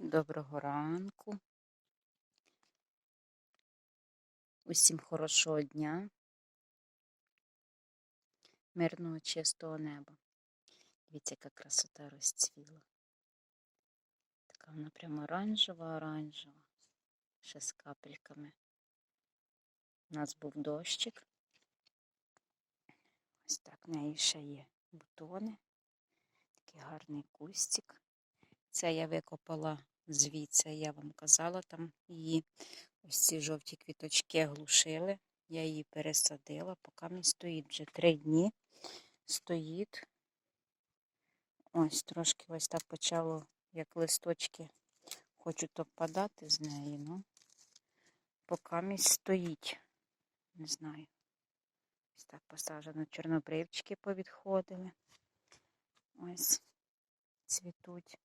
Доброго ранку. Усім хорошого дня, мирного чистого неба. Дивіться, яка красота розцвіла. Така вона прямо оранжева, оранжева, ще з капельками. У нас був дощик. Ось так в неї ще є бутони. Такий гарний кустик. Це я викопала звідси, я вам казала, там її ось ці жовті квіточки глушили. Я її пересадила, поки мені стоїть вже три дні. Стоїть. Ось трошки ось так почало, як листочки хочуть обпадати з неї, ну, поки мій стоїть. Не знаю. Ось так посаджено. Чорнобривчики повідходили. Ось цвітуть.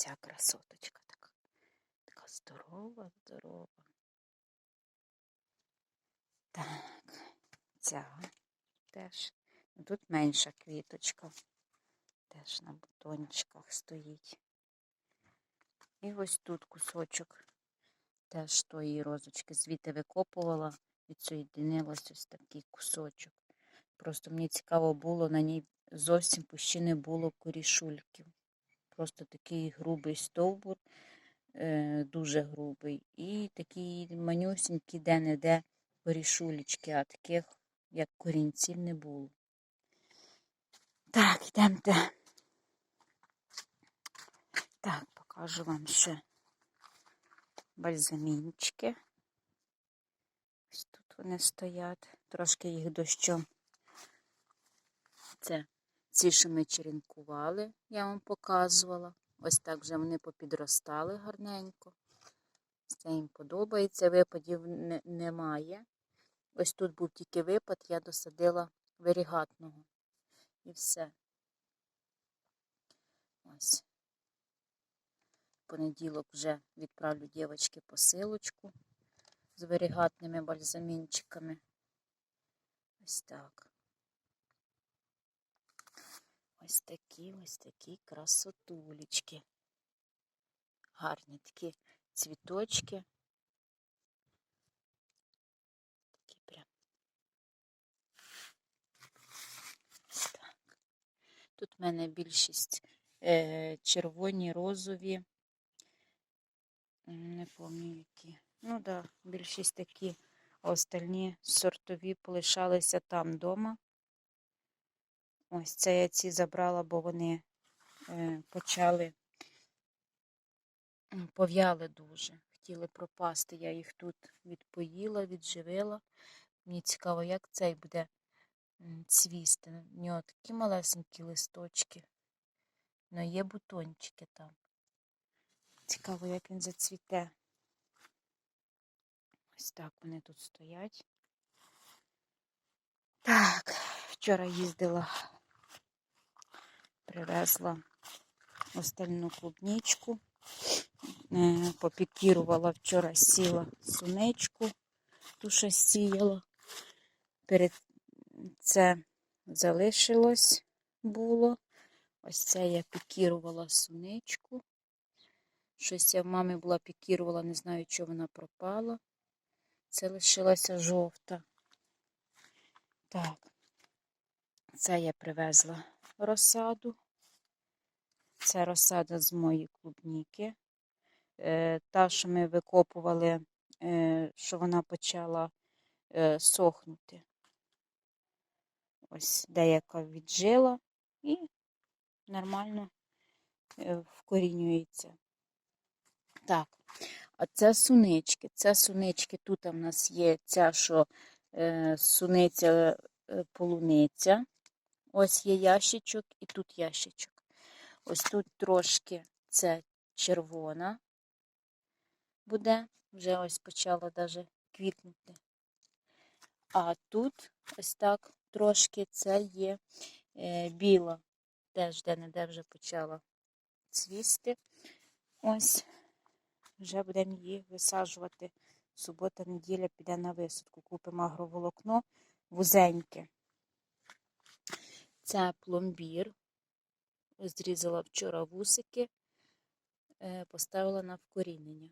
Ця красоточка така. Така здорова, здорова. Так, ця теж. Ну, Тут менша квіточка. Теж на бутончиках стоїть. І ось тут кусочок теж тої розочки звідти викопувала, відсоєдинилось ось такий кусочок. Просто мені цікаво було, на ній зовсім ще не було корішульків. Просто такий грубий стовбур, е, дуже грубий. І такі манюсінькі де-не-де корішулечки, а таких, як корінців, не було. Так, йдемте. Так, покажу вам ще бальзамінчики. Ось тут вони стоять. Трошки їх дощом. Це ці, що ми черенкували, я вам показувала. Ось так вже вони попідростали гарненько. Це їм подобається. Випадів не, немає. Ось тут був тільки випад, я досадила варігатного. І все. Ось. Понеділок вже відправлю дівчатки посилочку з варігатними бальзамінчиками. Ось так. Ось такі, ось такі красотулечки. Гарні такі цвіточки. Такі прям. Так. Тут в мене більшість е, червоні, розові. Не пам'ятаю які. Ну так, да, більшість такі, а остальні сортові полишалися там вдома. Ось це я ці забрала, бо вони е, почали пов'яли дуже. Хотіли пропасти. Я їх тут відпоїла, відживила. Мені цікаво, як цей буде цвісти. У нього такі малесенькі листочки. але є бутончики там. Цікаво, як він зацвіте. Ось так вони тут стоять. Так, вчора їздила, привезла остальну клубничку. Е, Попікірувала вчора сіла сунечку, ту що сіяла. Перед це залишилось було. Ось це я пікірувала сунечку. Щось я в мами була пікірувала, не знаю, чого вона пропала. Це лишилася жовта. Так, це я привезла розсаду. Це розсада з моєї клубніки. Е, Та, що ми викопували, е, що вона почала е, сохнути. Ось деяка віджила і нормально вкорінюється. Так, а це сунички. Це сунички. Тут у нас є ця, що суниця полуниця. Ось є ящичок і тут ящичок. Ось тут трошки це червона буде. Вже ось почала даже квітнути. А тут ось так трошки це є е, біла. Теж де-не-де вже почала цвісти. Ось вже будемо її висаджувати. Субота, неділя піде на висадку. Купимо агроволокно вузеньке. Це пломбір. Зрізала вчора вусики. е, поставила на вкорінення.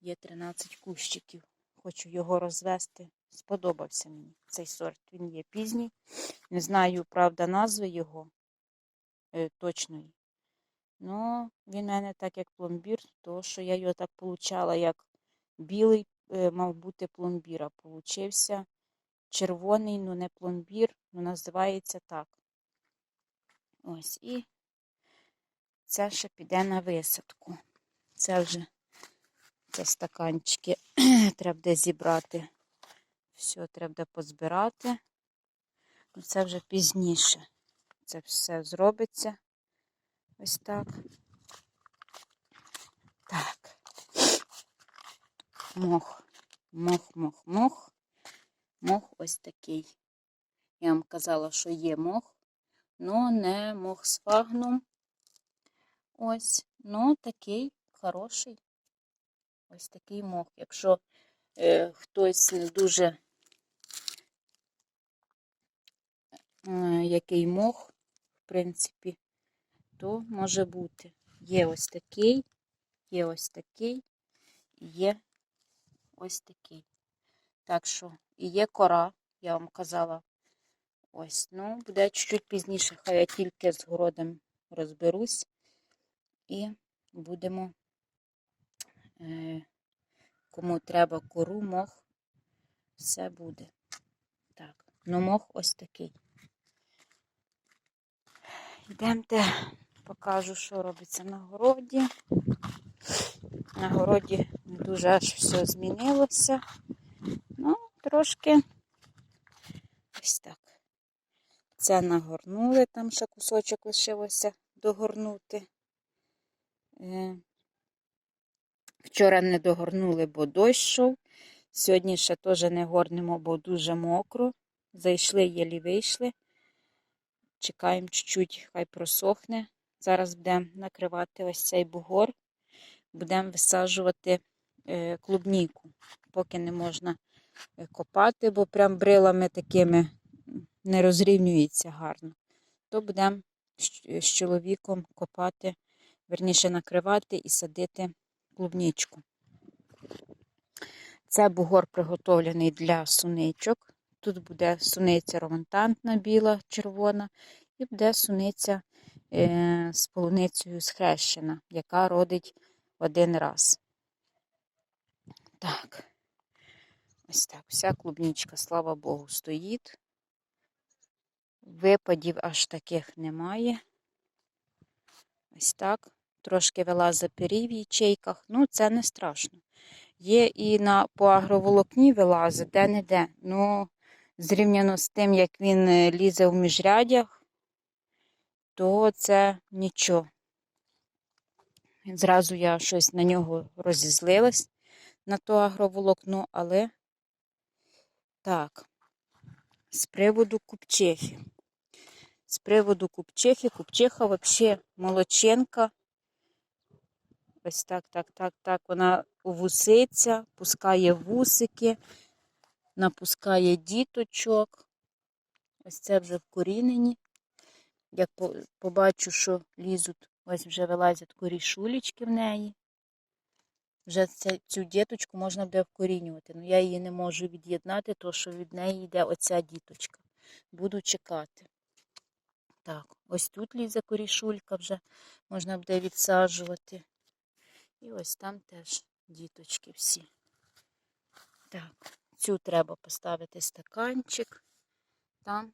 Є 13 кущиків. Хочу його розвести. Сподобався мені цей сорт. Він є пізній. Не знаю, правда, назви його е, точної. Ну, він в мене так як пломбір, тому що я його так получала, як білий е, мав бути пломбір, а получився червоний, ну не пломбір, ну називається так. Ось, і це ще піде на висадку. Це вже це стаканчики треба буде зібрати. Все, треба буде позбирати. Ну, Це вже пізніше. Це все зробиться. Ось так. Так. Мох. Мох, мох, мох. Мох ось такий. Я вам казала, що є мох, але не мох з фагном. Ось, ну такий хороший. Ось такий мох. Якщо е, хтось не дуже е, який мох, в принципі, то може бути. Є ось такий, є ось такий, і є ось такий. Так що, і є кора, я вам казала. Ось, ну, буде чуть-чуть пізніше, хай я тільки з городом розберусь. І будемо, е, кому треба кору, мох, все буде. Так, ну мох ось такий. Йдемте, покажу, що робиться на городі. На городі не дуже аж все змінилося. Ну, трошки ось так. Це нагорнули, там ще кусочок лишилося догорнути. Е, Вчора не догорнули, бо дощ йшов. Сьогодні ще теж не горнемо, бо дуже мокро. Зайшли, єлі вийшли. Чекаємо чуть-чуть, хай просохне. Зараз будемо накривати ось цей бугор. Будемо висаджувати е, клубніку, поки не можна е, копати, бо прям брилами такими не розрівнюється гарно. То будемо з чоловіком копати, верніше накривати і садити клубнічку. Це бугор приготовлений для суничок. Тут буде суниця романтантна, біла, червона, і буде суниця е, з полуницею схрещена, яка родить один раз. Так, ось так. Вся клубнічка, слава Богу, стоїть. Випадів аж таких немає. Ось так. Трошки вилазить пирій в ячейках. Ну, це не страшно. Є і на по агроволокні вилазить, де-не-де. Ну, зрівняно з тим, як він е, лізе в міжрядях, то це нічого. Зразу я щось на нього розізлилась на то агроволокно, але так, з приводу купчихи. З приводу купчихи, купчиха взагалі молоченка. Ось так, так, так, так. Вона вуситься, пускає вусики, напускає діточок. Ось це вже вкорінені. Як побачу, що лізуть, ось вже вилазять корішулечки в неї. Вже цю діточку можна буде вкорінювати. Ну я її не можу від'єднати, тому що від неї йде оця діточка. Буду чекати. Так, ось тут лізе корішулька вже можна буде відсаджувати. І ось там теж діточки всі. Так, цю треба поставити стаканчик. Там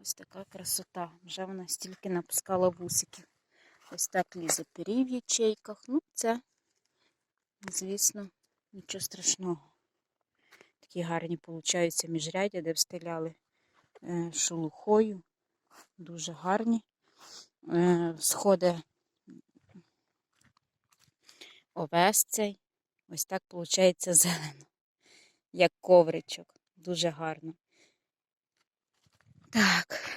ось така красота. Вже вона стільки напускала вусиків. Ось так лізе пирій в ячейках. Ну, це, звісно, нічого страшного. Такі гарні, виходять, міжрядя, де встиляли е, шелухою. Дуже гарні. Е, сходи овес цей. Ось так виходить зелено, як ковричок. Дуже гарно. Так,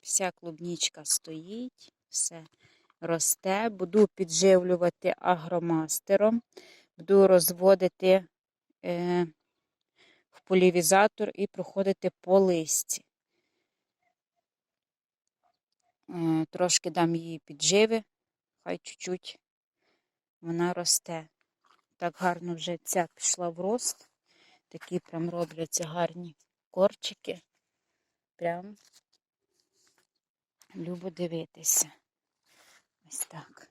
вся клубнічка стоїть, все росте. Буду підживлювати агромастером, буду розводити е, в полівізатор і проходити по листі. Е, трошки дам її підживи, хай чуть-чуть вона росте. Так гарно вже ця пішла в рост. Такі прям робляться гарні корчики. Прям любо дивитися. Ось так.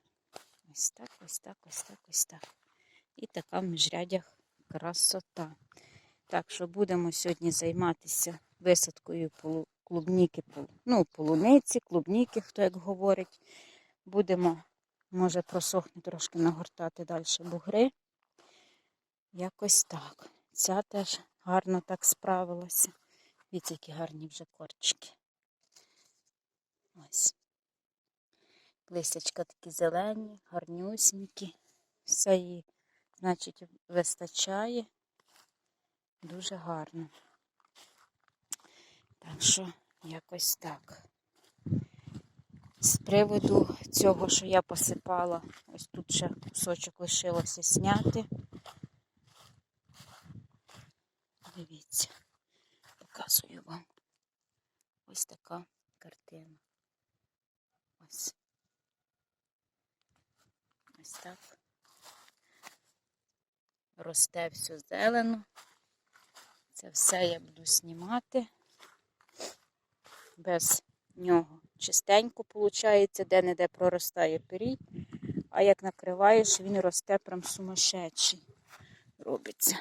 Ось так, ось так, ось так, ось так. І така в міжрядях красота. Так що будемо сьогодні займатися висадкою клубніки, ну, полуниці, клубніки, хто як говорить. Будемо, може, просохне трошки нагортати далі бугри. Якось так. Ця теж гарно так справилася. Дивіться, які гарні вже корчики. Ось. Листячка такі зелені, гарнюсінькі. Все їй, значить, вистачає. Дуже гарно. Так що, якось так. З приводу цього, що я посипала, ось тут ще кусочок лишилося сняти. Дивіться, показую вам. Ось така картина. Ось. Ось так. Росте все зелено. Це все я буду знімати. Без нього чистенько виходить, де-не-де проростає пирій. А як накриваєш, він росте прям сумасшедший. Робиться.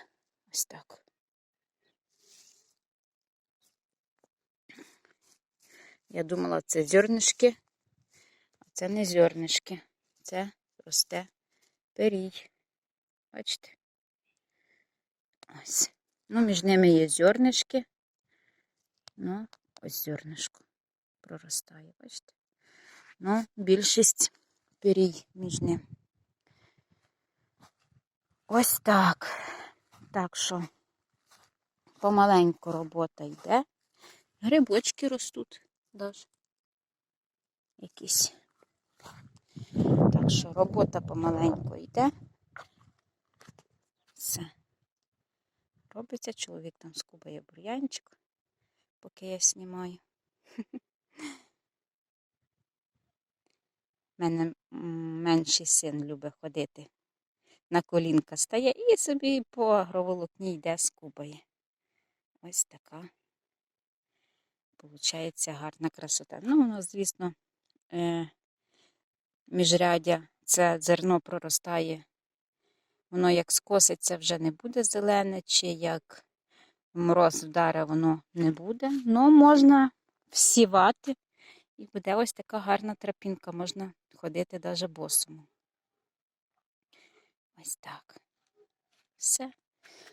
Ось так. Я думала, це зернишки, а це не зернишки. Це росте пирій. Бачите? Ось. Ну, між ними є зернишки. Ну, ось зернишко проростає, бачите? Ну, більшість пирій між ним. Ось так. Так що помаленьку робота йде. Грибочки ростуть даже. Якісь. Так що робота помаленьку йде. Все. Робиться чоловік там скубає бур'янчик, поки я знімаю. У мене менший син любить ходити. На колінка стає і собі по агроволокні йде скубає. Ось така. Получається гарна красота. Ну, воно, звісно, е, міжрядя це зерно проростає. Воно як скоситься, вже не буде зелене, чи як мороз вдаре, воно не буде. Ну, можна всівати. І буде ось така гарна тропінка, можна ходити навіть босому. Ось так. Все.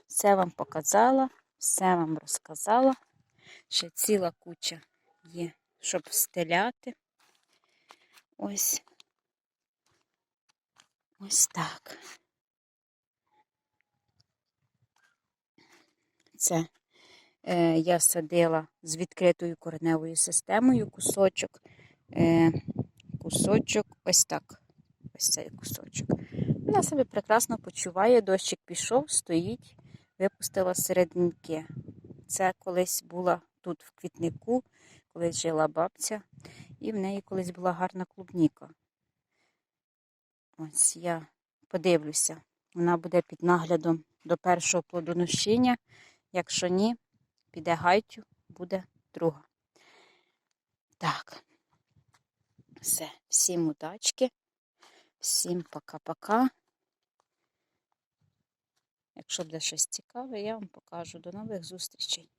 Все вам показала, все вам розказала. Ще ціла куча є, щоб стеляти. Ось. Ось так. Це е, я садила з відкритою кореневою системою кусочок. Е, кусочок ось так. Ось цей кусочок. Вона себе прекрасно почуває, дощик пішов, стоїть, випустила серединки. Це колись була тут в квітнику, колись жила бабця, і в неї колись була гарна клубніка. Ось я подивлюся, вона буде під наглядом до першого плодоношіння. Якщо ні, піде гайтю, буде друга. Так. Все, всім удачки, всім пока-пока. Якщо буде щось цікаве, я вам покажу. До нових зустрічей.